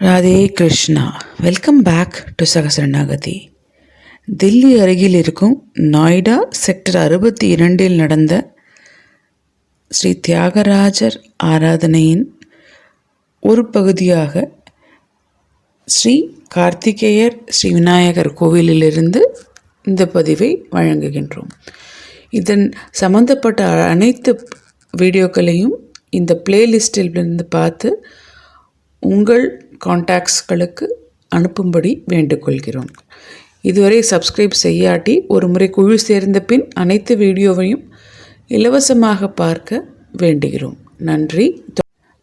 Radhe Krishna. Welcome back to சகசரணாகதி Delhi அருகில் இருக்கும் நாய்டா sector அறுபத்தி இரண்டில் நடந்த ஸ்ரீ தியாகராஜர் ஆராதனையின் ஒரு பகுதியாக ஸ்ரீ கார்த்திகேயர் ஸ்ரீ விநாயகர் கோவிலிலிருந்து இந்த பதிவை வழங்குகின்றோம். இதன் சம்பந்தப்பட்ட அனைத்து வீடியோக்களையும் இந்த பிளேலிஸ்டிலிருந்து பார்த்து உங்கள் காண்டாக்ட்ஸ்களுக்கு அனுப்பும்படி வேண்டுகொள்கிறோம். இதுவரை சப்ஸ்கிரைப் செய்யாட்டி ஒரு முறை குழு சேர்ந்த பின் அனைத்து வீடியோவையும் இலவசமாக பார்க்க வேண்டுகிறோம். நன்றி.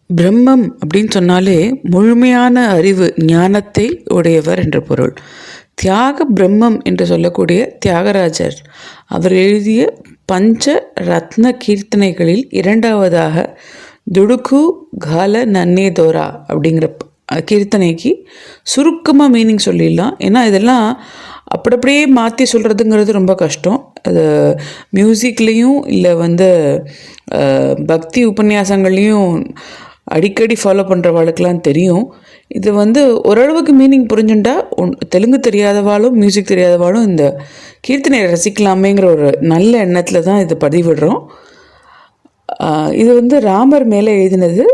பிரம்மம் அப்படின்னு சொன்னாலே முழுமையான அறிவு ஞானத்தை உடையவர் என்ற பொருள். தியாக பிரம்மம் என்று சொல்லக்கூடிய தியாகராஜர் அவர் எழுதிய பஞ்ச ரத்ன கீர்த்தனைகளில் இரண்டாவதாக துடுக்கு கால நன்னேதோரா அப்படிங்கிற கீர்த்தனைக்கு சுருக்கமாக மீனிங் சொல்லிடலாம். ஏன்னா இதெல்லாம் அப்படி அப்படியே மாற்றி சொல்கிறதுங்கிறது ரொம்ப கஷ்டம். அது மியூசிக்லேயும் இல்லை வந்து பக்தி உபன்யாசங்கள்லேயும் அடிக்கடி ஃபாலோ பண்ணுறவாளுக்கெல்லாம் தெரியும். இது வந்து ஓரளவுக்கு மீனிங் புரிஞ்சுட்டா ஒன் தெலுங்கு தெரியாதவாளும் மியூசிக் தெரியாதவாளும் இந்த கீர்த்தனையை ரசிக்கலாமேங்கிற ஒரு நல்ல எண்ணத்தில் தான் இதை பதிவிடுறோம். இது வந்து ராமர் மேலே எழுதினது.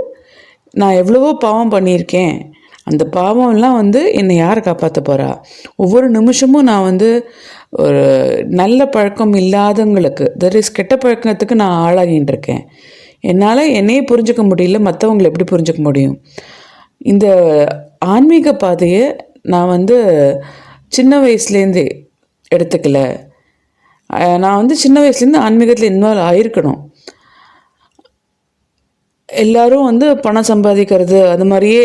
நான் எவ்வளவோ பாவம் பண்ணியிருக்கேன். அந்த பாவம்லாம் வந்து என்னை யார் காப்பாற்ற போகிறா ஒவ்வொரு நிமிஷமும் நான் வந்து ஒரு நல்ல பழக்கம் இல்லாதவங்களுக்கு தட் இஸ் கெட்ட பழக்கத்துக்கு நான் ஆளாகிட்டு இருக்கேன் என்னால் என்னையே புரிஞ்சுக்க முடியல மற்றவங்களை எப்படி புரிஞ்சுக்க முடியும்? இந்த ஆன்மீக பாதையை நான் வந்து சின்ன வயசுலேருந்தே எடுத்துக்கல. நான் வந்து சின்ன வயசுலேருந்து ஆன்மீகத்தில் இன்வால்வ் ஆயிருக்கணும். எல்லாரும் வந்து பணம் சம்பாதிக்கிறது அது மாதிரியே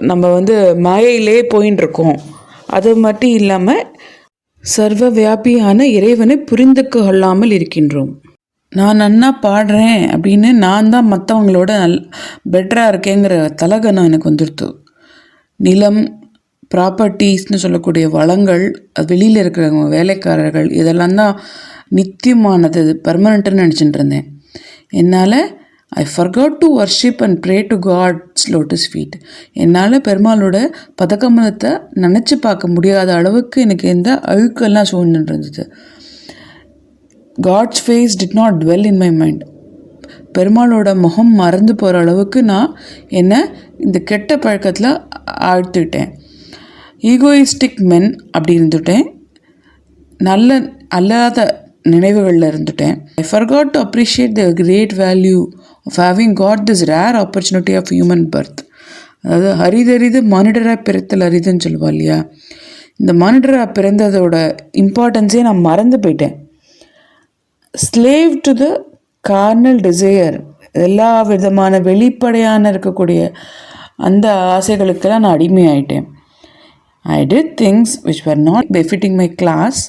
நம்ம வந்து மாயையிலே போயின்னு இருக்கோம் அது மட்டும் இல்லாமல் சர்வ வியாபியான இறைவனை புரிந்து கொள்ளாமல் இருக்கின்றோம். நான் நன்னா பாடுறேன் அப்படின்னு நான் தான் மற்றவங்களோட நல் பெட்டராக இருக்கேங்கிற தலகனம் எனக்கு வந்துடுத்து. நிலம் ப்ராப்பர்ட்டிஸ்னு சொல்லக்கூடிய வளங்கள் அது வெளியில் இருக்கிறவங்க வேலைக்காரர்கள் இதெல்லாம் தான் நித்தியமானது பர்மனண்ட்டுன்னு நினச்சிட்டு இருந்தேன். என்னால் I forgot to worship and pray to God's lotus feet என்னால் பெருமாளோட பதக்கமலத்தை நினச்சி பார்க்க முடியாத அளவுக்கு எனக்கு எந்த அழுக்கெல்லாம் சூழ்நிலை இருந்தது. God's face did not dwell in my mind பெருமாளோட முகம் மறந்து போகிற அளவுக்கு நான் என்னை இந்த கெட்ட பழக்கத்தில் ஆழ்த்துட்டேன். ஈகோயிஸ்டிக் மென் அப்படி இருந்துட்டேன். நல்ல அல்லாத நினைவுகளில் இருந்துட்டேன். I forgot to appreciate the great value of having got this rare opportunity of human birth அதாவது அரிதறிது மானிடராக பிறத்தல் அரிதுன்னு சொல்லுவா இல்லையா? இந்த மானிடராக பிறந்ததோட இம்பார்ட்டன்ஸே நான் மறந்து போயிட்டேன். Slave to the carnal desire எல்லா விதமான வெளிப்படையான இருக்கக்கூடிய அந்த ஆசைகளுக்கெல்லாம் நான் அடிமையாயிட்டேன். I did things which are not befitting my class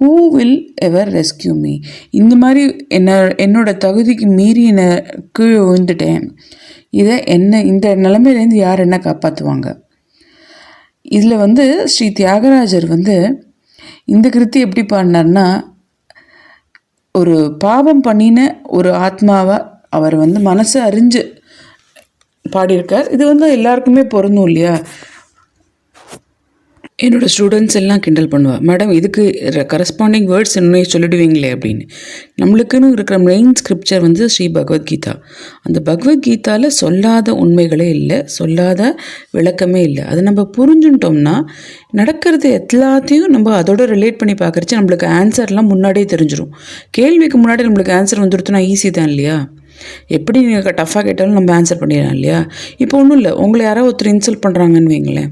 who will ever rescue me இந்த மாதிரி என்ன என்னோட தகுதிக்கு மீறி என்னை கீழே விழுந்துட்டேன். இதை என்ன இந்த நிலைமையிலேருந்து யார் என்ன காப்பாற்றுவாங்க? இதில் வந்து ஸ்ரீ தியாகராஜர் வந்து இந்த கிருத்தி எப்படி பாடினார்னா ஒரு பாவம் பண்ணின ஒரு ஆத்மாவை அவர் வந்து மனசை அறிஞ்சு பாடியிருக்கார். இது வந்து எல்லாருக்குமே பொருந்தும் இல்லையா? என்னோடய ஸ்டூடெண்ட்ஸ் எல்லாம் கிண்டல் பண்ணுவாள் மேடம் இதுக்கு கரஸ்பாண்டிங் வேர்ட்ஸ் இன்னும் சொல்லிடுவீங்களே அப்படின்னு. நம்மளுக்குன்னு இருக்கிற மெயின் ஸ்கிரிப்சர் வந்து ஸ்ரீ பகவத்கீதா அந்த பகவத்கீதாவில் சொல்லாத உண்மைகளே இல்லை சொல்லாத விளக்கமே இல்லை. அதை நம்ம புரிஞ்சுட்டோம்னா நடக்கிறது எல்லாத்தையும் நம்ம அதோட ரிலேட் பண்ணி பார்க்குறச்சு நம்மளுக்கு ஆன்சர்லாம் முன்னாடியே தெரிஞ்சிடும் கேள்விக்கு முன்னாடி நம்மளுக்கு ஆன்சர் வந்துடுத்துனா ஈஸி தான் இல்லையா? எப்படி நீங்கள் டஃப்பாக கேட்டாலும் நம்ம ஆன்சர் பண்ணிடலாம் இல்லையா? இப்போ ஒன்றும் இல்லை உங்களை யாராவது ஒருத்தர் இன்சல்ட் பண்ணுறாங்கன்னு வைங்களேன்.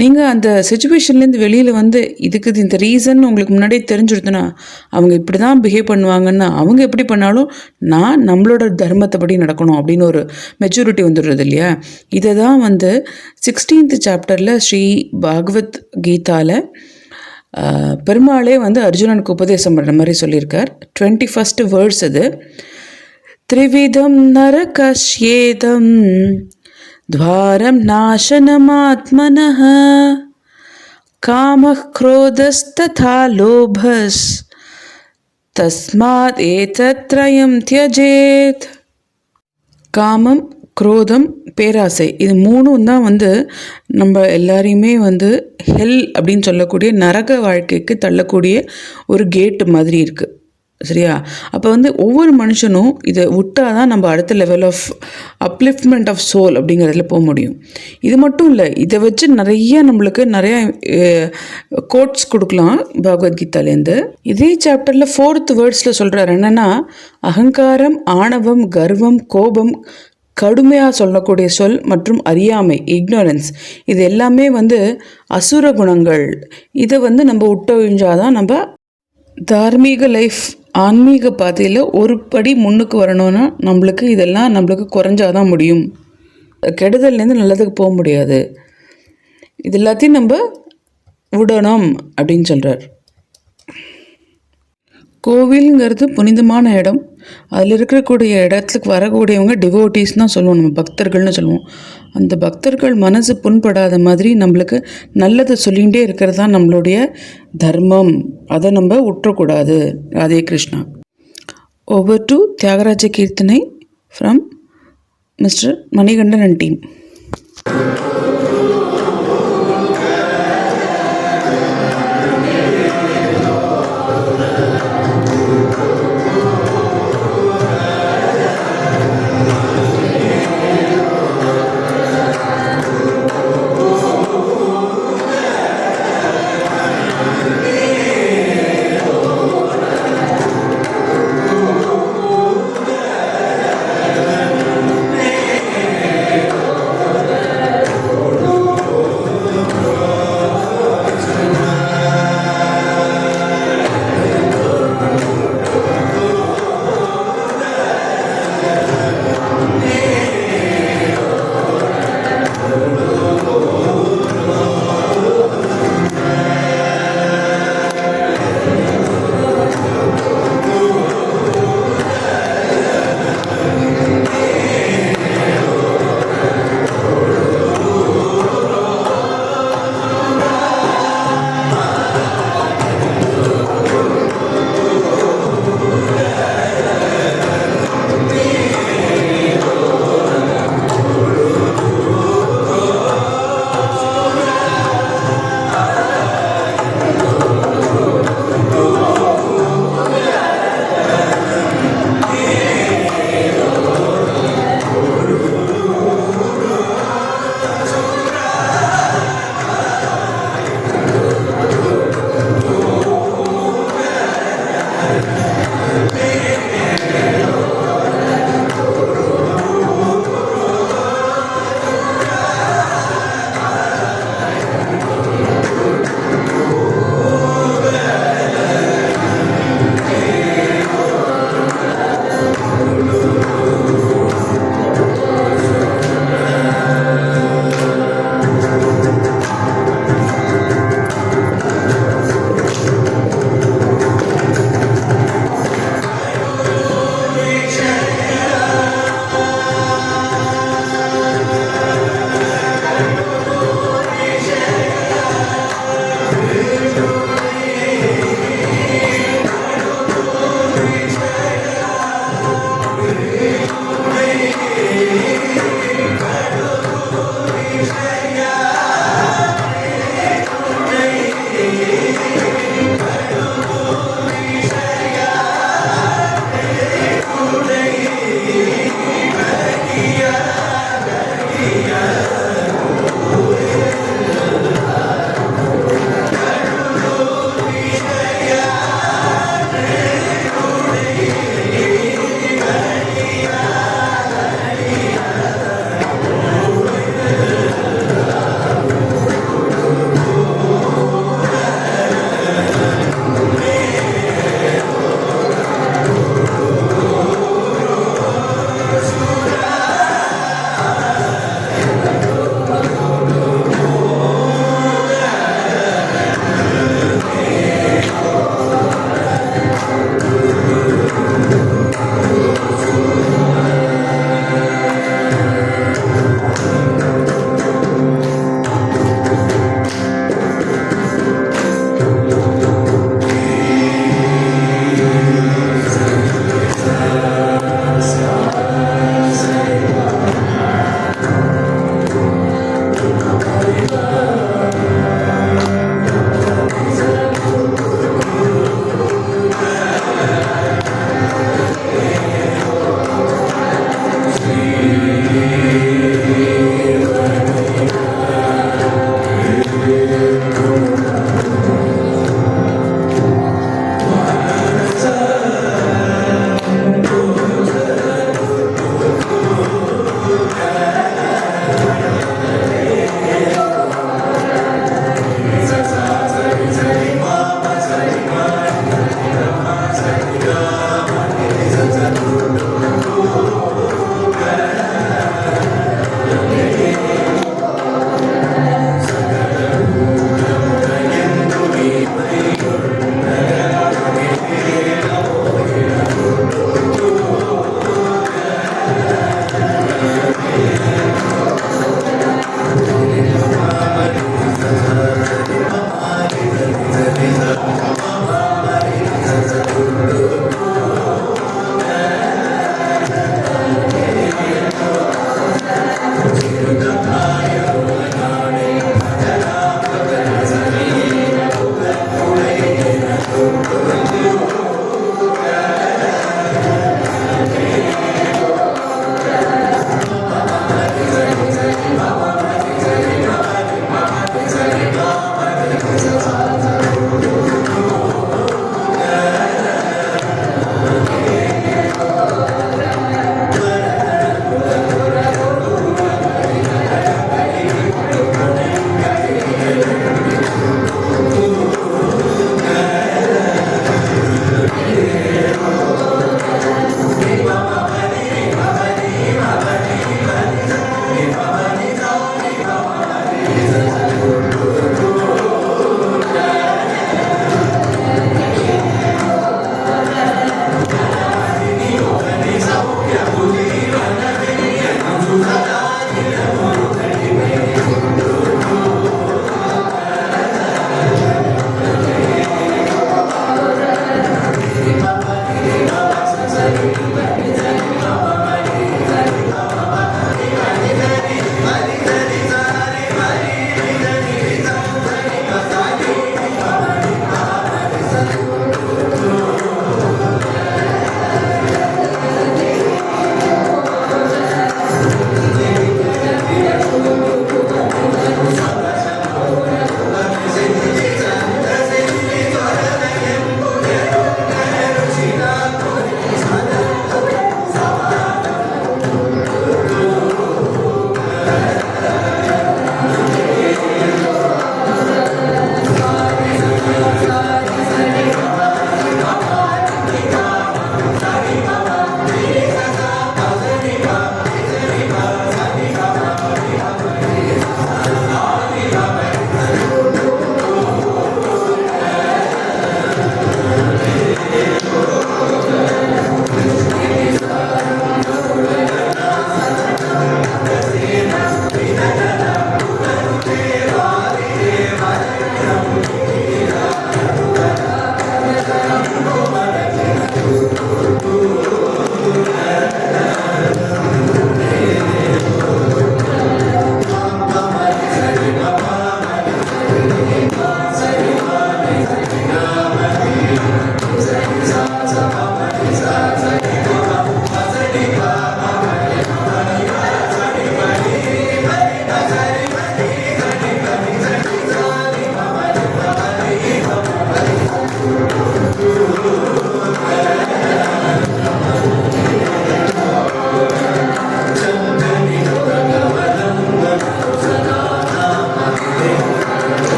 நீங்கள் அந்த சுச்சுவேஷன்லேருந்து வெளியில் வந்து இதுக்கு இந்த ரீசன் உங்களுக்கு முன்னாடியே தெரிஞ்சிருதுன்னா அவங்க இப்படி தான் பிஹேவ் பண்ணுவாங்கன்னு அவங்க எப்படி பண்ணாலும் நான் நம்மளோட தர்மத்தைப்படி நடக்கணும் அப்படின்னு ஒரு மெச்சூரிட்டி வந்துடுறது இல்லையா? இதை தான் வந்து சிக்ஸ்டீன்த் சாப்டரில் ஸ்ரீ பாகவத் கீதாவில் பெருமாளே வந்து அர்ஜுனனுக்கு உபதேசம் பண்ணுற மாதிரி சொல்லியிருக்கார். டுவெண்ட்டி ஃபஸ்ட்டு வேர்ட்ஸ் அது திரிவிதம் நரகஷ்யேதம் द्वारं नाशनमात्मनः कामः क्रोधस्तथा लोभस् तस्मात् एतत्त्रयं त्यजेत् காமம் குரோதம் பேராசை இது மூணும் தான் வந்து நம்ம எல்லாரையுமே வந்து ஹெல் அப்படின்னு சொல்லக்கூடிய நரக வாழ்க்கைக்கு தள்ளக்கூடிய ஒரு கேட்டு மாதிரி இருக்குது சரியா? அப்போ வந்து ஒவ்வொரு மனுஷனும் இதை விட்டால் தான் நம்ம அடுத்த level of upliftment of soul அப்படிங்கிறதுல போக முடியும். இது மட்டும் இல்லை இதை வச்சு நிறைய நம்மளுக்கு நிறைய கோட்ஸ் கொடுக்கலாம் பகவத்கீதாலேருந்து இதே சாப்டரில் ஃபோர்த் வேர்ட்ஸில் சொல்கிறார் என்னென்னா அகங்காரம் ஆணவம் கர்வம் கோபம் கடுமையாக சொல்லக்கூடிய சொல் மற்றும் அறியாமை இக்னோரன்ஸ் இது எல்லாமே வந்து அசுர குணங்கள். இதை வந்து நம்ம விட்டொழிஞ்சாதான் நம்ம தார்மீக லைஃப் ஆன்மீக பாதையில் ஒரு படி முன்னுக்கு வரணும்னா நம்மளுக்கு இதெல்லாம் நம்மளுக்கு குறைஞ்சாதான் முடியும். கெடுதல்லேருந்து நல்லதுக்கு போக முடியாது. இது எல்லாத்தையும் நம்ம விடணும் அப்படின்னு சொல்கிறார் கோவிலுங்கிறது புனிதமான இடம். அதில் இருக்கக்கூடிய இடத்துக்கு வரக்கூடியவங்க டிவோட்டீஸ் தான் சொல்லுவோம் நம்ம பக்தர்கள்னு சொல்லுவோம். அந்த பக்தர்கள் மனசு புண்படாத மாதிரி நம்மளுக்கு நல்லதை சொல்லிகிட்டே இருக்கிறது தான் நம்மளுடைய தர்மம். அதை நம்ம விட்டுறக்கூடாது ராதே கிருஷ்ணா. ஓவர் டு தியாகராஜ கீர்த்தனை from mister Manikandan and team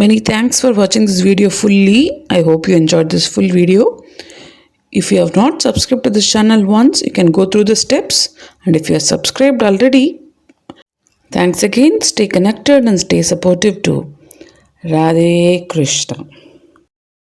Many thanks for watching this video fully. I hope you enjoyed this full video. If you have not subscribed to this channel once, you can go through the steps. And if you are subscribed already, thanks again. Stay connected and stay supportive too. Radhe Krishna.